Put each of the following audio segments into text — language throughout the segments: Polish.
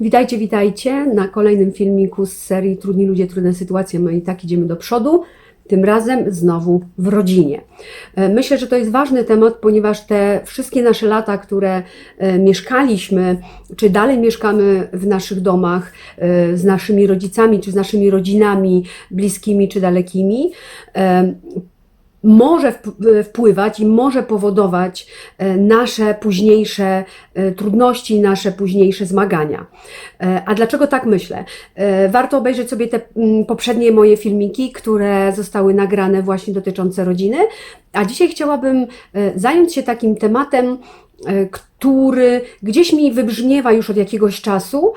Witajcie, witajcie na kolejnym filmiku z serii Trudni ludzie, trudne sytuacje. My i tak idziemy do przodu. Tym razem znowu w rodzinie. E, Myślę, że to jest ważny temat, ponieważ te wszystkie nasze lata, które e, mieszkaliśmy, czy dalej mieszkamy w naszych domach e, z naszymi rodzicami, czy z naszymi rodzinami bliskimi, czy dalekimi, może wp- wpływać i może powodować e, nasze późniejsze e, trudności, nasze późniejsze zmagania. E, A dlaczego tak myślę? E, Warto obejrzeć sobie te mm, poprzednie moje filmiki, które zostały nagrane właśnie dotyczące rodziny. A dzisiaj chciałabym e, zająć się takim tematem, e, który gdzieś mi wybrzmiewa już od jakiegoś czasu,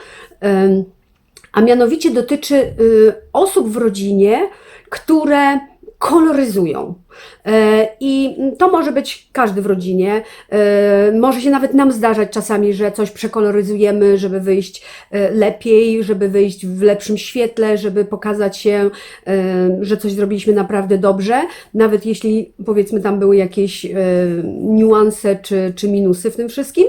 a mianowicie dotyczy y, osób w rodzinie, które koloryzują. E, I to może być każdy w rodzinie. E, Może się nawet nam zdarzać czasami, że coś przekoloryzujemy, żeby wyjść e, lepiej, żeby wyjść w lepszym świetle, żeby pokazać się, że coś zrobiliśmy naprawdę dobrze, nawet jeśli powiedzmy tam były jakieś niuanse czy, czy minusy w tym wszystkim.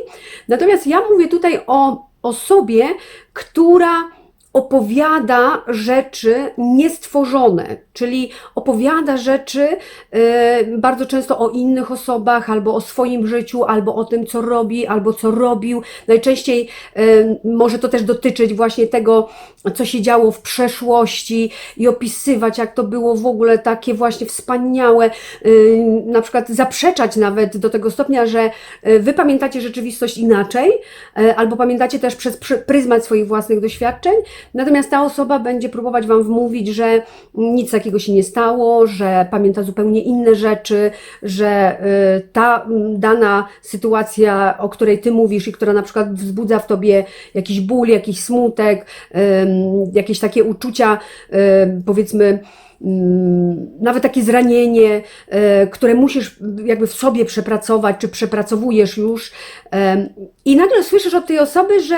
Natomiast ja mówię tutaj o osobie, która opowiada rzeczy niestworzone, czyli opowiada rzeczy e, bardzo często o innych osobach, albo o swoim życiu, albo o tym, co robi, albo co robił. Najczęściej e, może to też dotyczyć właśnie tego, co się działo w przeszłości i opisywać, jak to było w ogóle takie właśnie wspaniałe, e, na przykład zaprzeczać nawet do tego stopnia, że wy pamiętacie rzeczywistość inaczej, albo pamiętacie też przez pryzmat swoich własnych doświadczeń, natomiast ta osoba będzie próbować Wam wmówić, że nic takiego się nie stało, że pamięta zupełnie inne rzeczy, że y, ta mm, dana sytuacja, o której Ty mówisz i która na przykład wzbudza w Tobie jakiś ból, jakiś smutek, jakieś takie uczucia, ym, powiedzmy, mm, nawet takie zranienie, e, które musisz jakby w sobie przepracować, czy przepracowujesz już, i nagle słyszysz od tej osoby, że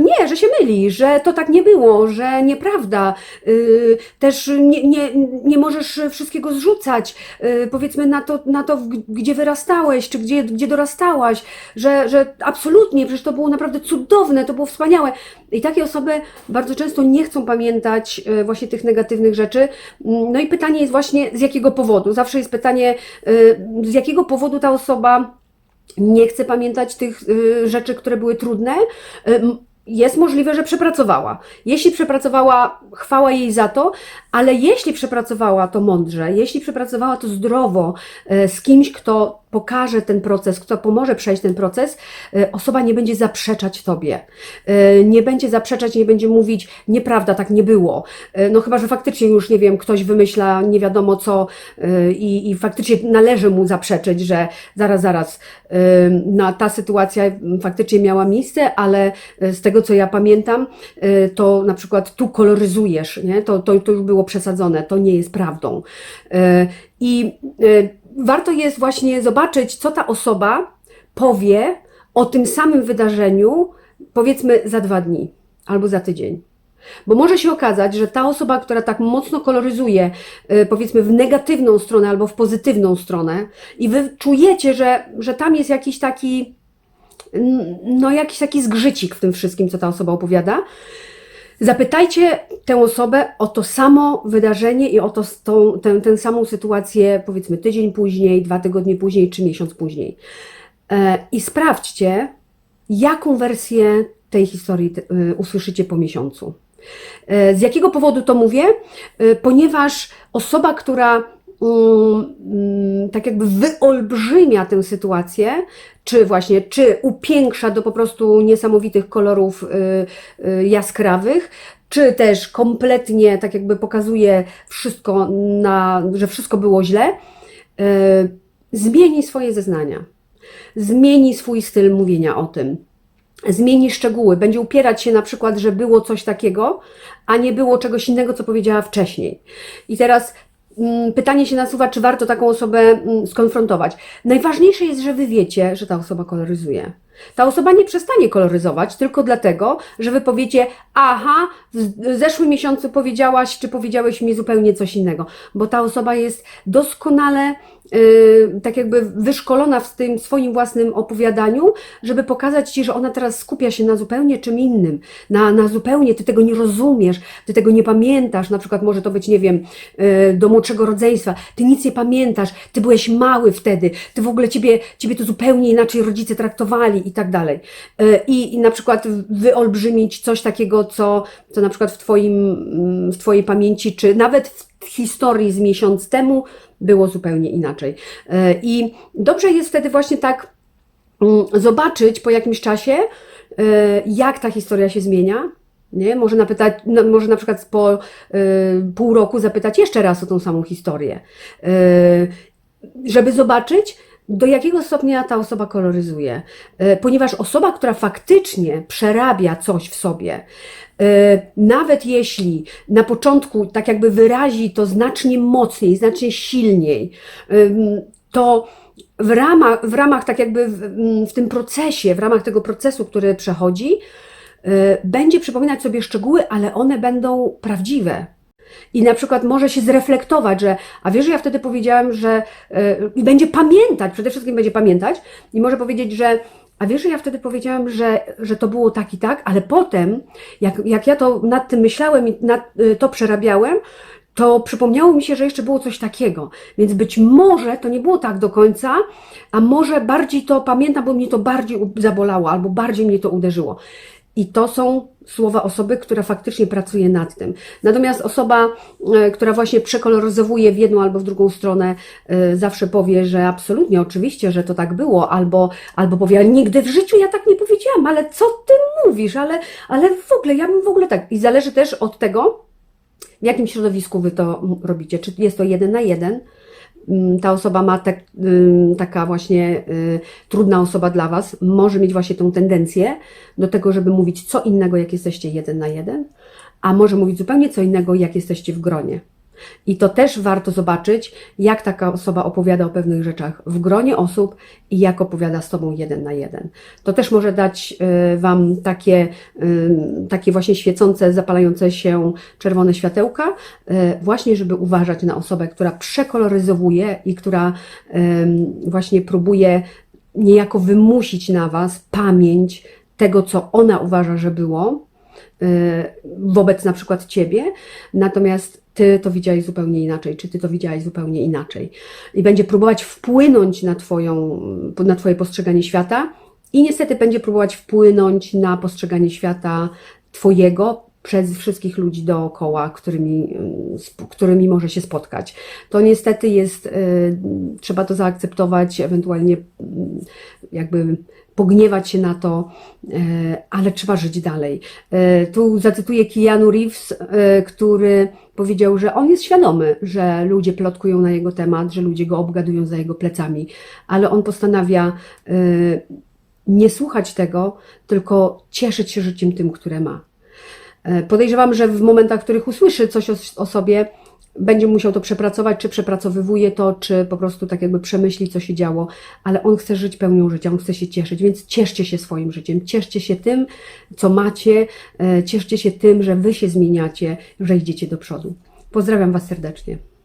nie, że się myli, że to tak nie było, że nieprawda. Y, Też nie, nie, nie możesz wszystkiego zrzucać, y, powiedzmy na to, na to, gdzie wyrastałeś, czy gdzie, gdzie dorastałaś, że, że absolutnie, przecież to było naprawdę cudowne, to było wspaniałe. I takie osoby bardzo często nie chcą pamiętać y, właśnie tych negatywnych rzeczy. Mm, No i pytanie jest właśnie z jakiego powodu? Zawsze jest pytanie, y, z jakiego powodu ta osoba nie chce pamiętać tych y, rzeczy, które były trudne. Jest możliwe, że przepracowała. Jeśli przepracowała, chwała jej za to, ale jeśli przepracowała to mądrze, jeśli przepracowała to zdrowo, y, z kimś, kto pokaże ten proces, kto pomoże przejść ten proces, y, osoba nie będzie zaprzeczać tobie. Y, Nie będzie zaprzeczać, nie będzie mówić, nieprawda, tak nie było. Y, No chyba, że faktycznie już, nie wiem, ktoś wymyśla nie wiadomo co i, i faktycznie należy mu zaprzeczyć, że zaraz, zaraz, no, ta sytuacja faktycznie miała miejsce, ale z tego, co ja pamiętam, to na przykład tu koloryzujesz, nie? To, to, to już było przesadzone, to nie jest prawdą. I warto jest właśnie zobaczyć, co ta osoba powie o tym samym wydarzeniu, powiedzmy za dwa dni albo za tydzień. Bo może się okazać, że ta osoba, która tak mocno koloryzuje, y, powiedzmy w negatywną stronę albo w pozytywną stronę, i wy czujecie, że, że tam jest jakiś taki, no jakiś taki zgrzycik w tym wszystkim, co ta osoba opowiada, Zapytajcie tę osobę o to samo wydarzenie i o to, tą, tę, tę samą sytuację, powiedzmy tydzień później, dwa tygodnie później czy miesiąc później. E, I sprawdźcie, jaką wersję tej historii y, usłyszycie po miesiącu. E, Z jakiego powodu to mówię? E, Ponieważ osoba, która tak jakby wyolbrzymia tę sytuację, czy właśnie, czy upiększa do po prostu niesamowitych kolorów y, y, jaskrawych, czy też kompletnie tak jakby pokazuje wszystko, na, że wszystko było źle, y, zmieni swoje zeznania, zmieni swój styl mówienia o tym zmieni szczegóły, będzie upierać się na przykład, że było coś takiego, a nie było czegoś innego, co powiedziała wcześniej. I teraz mm, pytanie się nasuwa, czy warto taką osobę mm, skonfrontować. Najważniejsze jest, że wy wiecie, że ta osoba koloryzuje. Ta osoba nie przestanie koloryzować tylko dlatego, że wy powiecie, aha, w zeszłym miesiącu powiedziałaś, czy powiedziałeś mi zupełnie coś innego, bo ta osoba jest doskonale yy, tak jakby wyszkolona w tym swoim własnym opowiadaniu, żeby pokazać Ci, że ona teraz skupia się na zupełnie czym innym, na, na zupełnie, Ty tego nie rozumiesz, Ty tego nie pamiętasz, na przykład może to być, nie wiem, yy, do młodszego rodzeństwa, Ty nic nie pamiętasz, Ty byłeś mały wtedy, Ty w ogóle Ciebie, ciebie to zupełnie inaczej rodzice traktowali i tak dalej. I, I na przykład wyolbrzymić coś takiego, co, co na przykład w, twoim, mm, w Twojej pamięci, czy nawet w historii z miesiąc temu było zupełnie inaczej. E, I dobrze jest wtedy właśnie tak mm, zobaczyć po jakimś czasie, e, jak ta historia się zmienia. Nie? Może, napytać, no, może na przykład po y, pół roku zapytać jeszcze raz o tą samą historię, y, żeby zobaczyć, do jakiego stopnia ta osoba koloryzuje. Y, ponieważ osoba, która faktycznie przerabia coś w sobie, nawet jeśli na początku tak jakby wyrazi to znacznie mocniej, znacznie silniej, to w ramach, w ramach tak jakby w, w tym procesie, w ramach tego procesu, który przechodzi, będzie przypominać sobie szczegóły, ale one będą prawdziwe. I na przykład może się zreflektować, że, a wiesz, że ja wtedy powiedziałem, że i będzie pamiętać, przede wszystkim będzie pamiętać i może powiedzieć, że a wiesz, że ja wtedy powiedziałam, że, że to było tak i tak, ale potem, jak, jak ja to nad tym myślałem i nad, to przerabiałem, to przypomniało mi się, że jeszcze było coś takiego. Więc być może to nie było tak do końca, a może bardziej to pamiętam, bo mnie to bardziej zabolało, albo bardziej mnie to uderzyło. I to są słowa osoby, która faktycznie pracuje nad tym. Natomiast osoba, e, która właśnie przekoloryzowuje w jedną albo w drugą stronę, e, zawsze powie, że absolutnie, oczywiście, że to tak było, albo, albo powie, nigdy w życiu ja tak nie powiedziałam, ale co ty mówisz, ale, ale w ogóle, ja bym w ogóle tak. I zależy też od tego, w jakim środowisku wy to robicie. Czy jest to jeden na jeden, ta osoba ma tak, taka właśnie y, trudna osoba dla Was, może mieć właśnie tą tendencję do tego, żeby mówić co innego, jak jesteście jeden na jeden, a może mówić zupełnie co innego, jak jesteście w gronie. I to też warto zobaczyć, jak taka osoba opowiada o pewnych rzeczach w gronie osób i jak opowiada z Tobą jeden na jeden. To też może dać y, Wam takie, y, takie właśnie świecące, zapalające się czerwone światełka, y, właśnie żeby uważać na osobę, która przekoloryzowuje i która właśnie próbuje niejako wymusić na Was pamięć tego, co ona uważa, że było, wobec na przykład Ciebie, natomiast ty to widziałeś zupełnie inaczej, czy ty to widziałeś zupełnie inaczej. I będzie próbować wpłynąć na, twoją, na Twoje postrzeganie świata i niestety będzie próbować wpłynąć na postrzeganie świata Twojego przez wszystkich ludzi dookoła, którymi, z którymi może się spotkać. To niestety jest, y, trzeba to zaakceptować, ewentualnie y, jakby pogniewać się na to, y, ale trzeba żyć dalej. Tu zacytuję Keanu Reeves, który powiedział, że on jest świadomy, że ludzie plotkują na jego temat, że ludzie go obgadują za jego plecami, ale on postanawia nie słuchać tego, tylko cieszyć się życiem tym, które ma. E, podejrzewam, że w momentach, w których usłyszy coś o, o sobie, będzie musiał to przepracować, czy przepracowywuje to, czy po prostu tak jakby przemyśli, co się działo, ale on chce żyć pełnią życia, on chce się cieszyć, więc cieszcie się swoim życiem, cieszcie się tym, co macie, e, cieszcie się tym, że wy się zmieniacie, że idziecie do przodu. Pozdrawiam Was serdecznie.